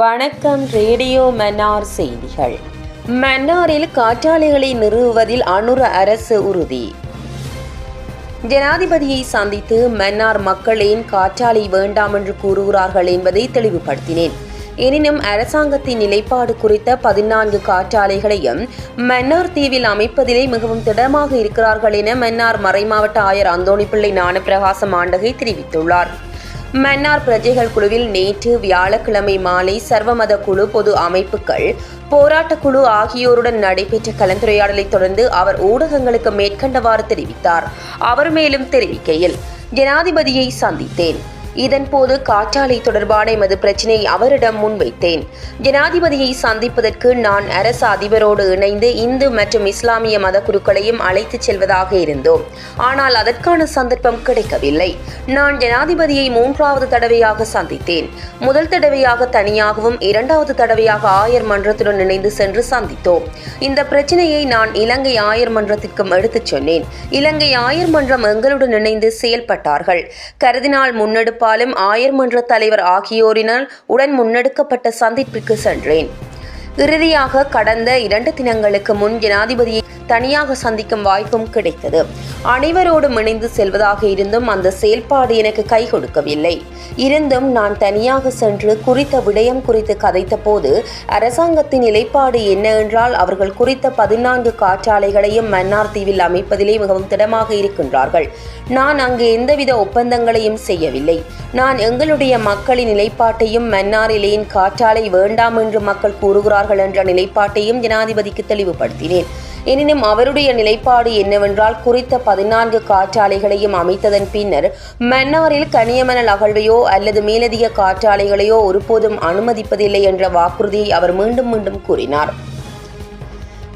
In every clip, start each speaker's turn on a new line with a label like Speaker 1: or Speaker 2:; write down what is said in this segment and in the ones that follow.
Speaker 1: வணக்கம் ரேடியோ மன்னார் செய்திகள். மன்னாரில் காற்றாலைகளை நிறுவுவதில் அனுர அரசு உறுதி. ஜனாதிபதியை சந்தித்து மன்னார் மக்களின் காற்றாலை வேண்டாம் என்று கூறுகிறார்கள் என்பதை தெளிவுபடுத்தினேன். எனினும் அரசாங்கத்தின் நிலைப்பாடு குறித்த பதினான்கு காற்றாலைகளையும் மன்னார் தீவில் அமைப்பதிலே மிகவும் திடமாக இருக்கிறார்கள் என மன்னார் மறைமாவட்ட ஆயர் அந்தோணிப்பிள்ளை ஞானபிரகாசம் ஆண்டகை தெரிவித்துள்ளார். மன்னார் பிரஜைகள் குழுவில் நேற்று வியாழக்கிழமை மாலை சர்வமத குழு பொது அமைப்புகள் போராட்டக்குழு ஆகியோருடன் நடைபெற்ற கலந்துரையாடலை தொடர்ந்து அவர் ஊடகங்களுக்கு மேற்கண்டவாறு தெரிவித்தார். அவர் மேலும் தெரிவிக்கையில் ஜனாதிபதியை சந்தித்தேன். இதன்போது காற்றாலை தொடர்பான எமது பிரச்சினையை அவரிடம் முன்வைத்தேன். ஜனாதிபதியை சந்திப்பதற்கு நான் அரச அதிபரோடு இணைந்து இந்து மற்றும் இஸ்லாமிய மத குருக்களையும் அழைத்துச் செல்வதாக இருந்தோம். ஆனால் அதற்கான சந்தர்ப்பம் கிடைக்கவில்லை. நான் ஜனாதிபதியை மூன்றாவது தடவையாக சந்தித்தேன். முதல் தடவையாக தனியாகவும் இரண்டாவது தடவையாக ஆயர் மன்றத்துடன் இணைந்து சென்று சந்தித்தோம். இந்த பிரச்சனையை நான் இலங்கை ஆயர் மன்றத்திற்கும் எடுத்துச் சொன்னேன். இலங்கை ஆயர் மன்றம் எங்களுடன் இணைந்து செயல்பட்டார்கள். கருதினால் முன்னெடுப்பாலும் ஆயர் மன்ற தலைவர் ஆகியோரினால் உடன் முன்னெடுக்கப்பட்ட சந்திப்பிற்கு சென்றேன். இறுதியாக கடந்த இரண்டு தினங்களுக்கு முன் ஜனாதிபதியை தனியாக சந்திக்கும் வாய்ப்பும் கிடைத்தது. அனைவரோடும் இணைந்து செல்வதாக இருந்தும் அந்த செயல்பாடு எனக்கு கை கொடுக்கவில்லை. இருந்தும் நான் தனியாக சென்று குறித்த விடயம் குறித்து கதைத்த போது அரசாங்கத்தின் நிலைப்பாடு என்ன என்றால் அவர்கள் குறித்த பதினான்கு காற்றாலைகளையும் மன்னார் தீவில் அமைப்பதிலே மிகவும் திடமாக இருக்கின்றார்கள். நான் அங்கு எந்தவித ஒப்பந்தங்களையும் செய்யவில்லை. நான் எங்களுடைய மக்களின் நிலைப்பாட்டையும் மன்னாரிலேன் காற்றாலை வேண்டாம் என்று மக்கள் கூறுகிறார் கூறுகிறார்கள் என்ற நிலைப்பாட்டையும் ஜனாதிபதிக்கு தெளிவுபடுத்தினேன். எனினும் அவருடைய நிலைப்பாடு என்னவென்றால் குறித்த பதினான்கு காற்றாலைகளையும் அமைத்ததன் பின்னர் மன்னாரில் கனியமணல் அகழ்வையோ அல்லது மேலதிக காற்றாலைகளையோ ஒருபோதும் அனுமதிப்பதில்லை என்ற வாக்குறுதியை அவர் மீண்டும் மீண்டும் கூறினார்.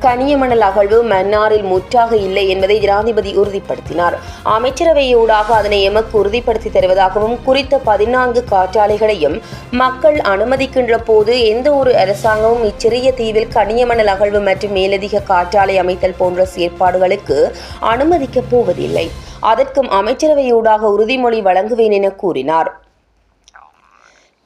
Speaker 1: கனியமணல் அகழ்வு மன்னாரில் முற்றாக இல்லை என்பதை ஜனாதிபதி உறுதிப்படுத்தினார். அமைச்சரவையூடாக அதனை எமக்கு உறுதிப்படுத்தி தருவதாகவும் குறித்த பதினான்கு காற்றாலைகளையும் மக்கள் அனுமதிக்கின்ற போது எந்த ஒரு அரசாங்கமும் இச்சிறிய தீவில் கனியமணல் அகழ்வு மற்றும் மேலதிக காற்றாலை அமைத்தல் போன்ற செயற்பாடுகளுக்கு அனுமதிக்கப் போவதில்லை. அதற்கும் அமைச்சரவையூடாக உறுதிமொழி வழங்குவேன் என கூறினார்.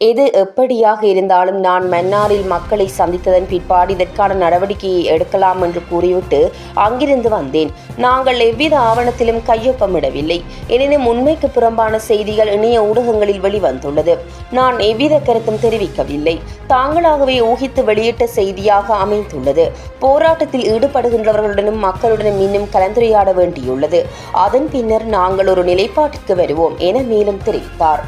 Speaker 1: எது எப்படியாக இருந்தாலும் நான் மன்னாரில் மக்களை சந்தித்ததன் பிற்பாடு இதற்கான நடவடிக்கையை எடுக்கலாம் என்று கூறிவிட்டு அங்கிருந்து வந்தேன். நாங்கள் எவ்வித ஆவணத்திலும் கையொப்பமிடவில்லை. எனினும் உண்மைக்கு புறம்பான செய்திகள் இணைய ஊடகங்களில் வெளிவந்துள்ளது. நான் எவ்வித கருத்தும் தெரிவிக்கவில்லை. தாங்களாகவே ஊகித்து வெளியிட்ட செய்தியாக அமைந்துள்ளது. போராட்டத்தில் ஈடுபடுகின்றவர்களுடனும் மக்களுடனும் இன்னும் கலந்துரையாட வேண்டியுள்ளது. அதன் பின்னர் நாங்கள் ஒரு நிலைப்பாட்டிற்கு வருவோம் என மேலும் தெரிவித்தார்.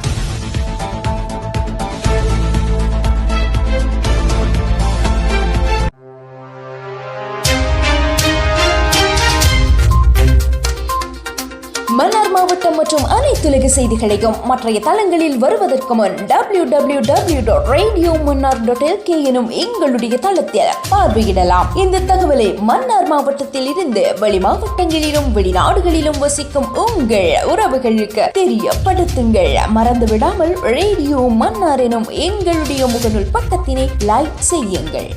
Speaker 2: மன்னார் மாவட்டம் மற்றும் அனைத்துலக செய்திகளையும் மற்றைய தளங்களில் வருவதற்கு முன் W W W dot radio Mannar dot LK எனும் எங்களுடைய தளத்தில் பார்வையிடலாம். இந்த தகவலை மன்னார் மாவட்டத்தில் இருந்து வெளி மாவட்டங்களிலும் வெளிநாடுகளிலும் வசிக்கும் உங்கள் உறவுகளுக்கு தெரியப்படுத்துங்கள். மறந்து விடாமல் ரேடியோ மன்னார் எனும் எங்களுடைய முகநூல் பக்கத்தினை லைக் செய்யுங்கள்.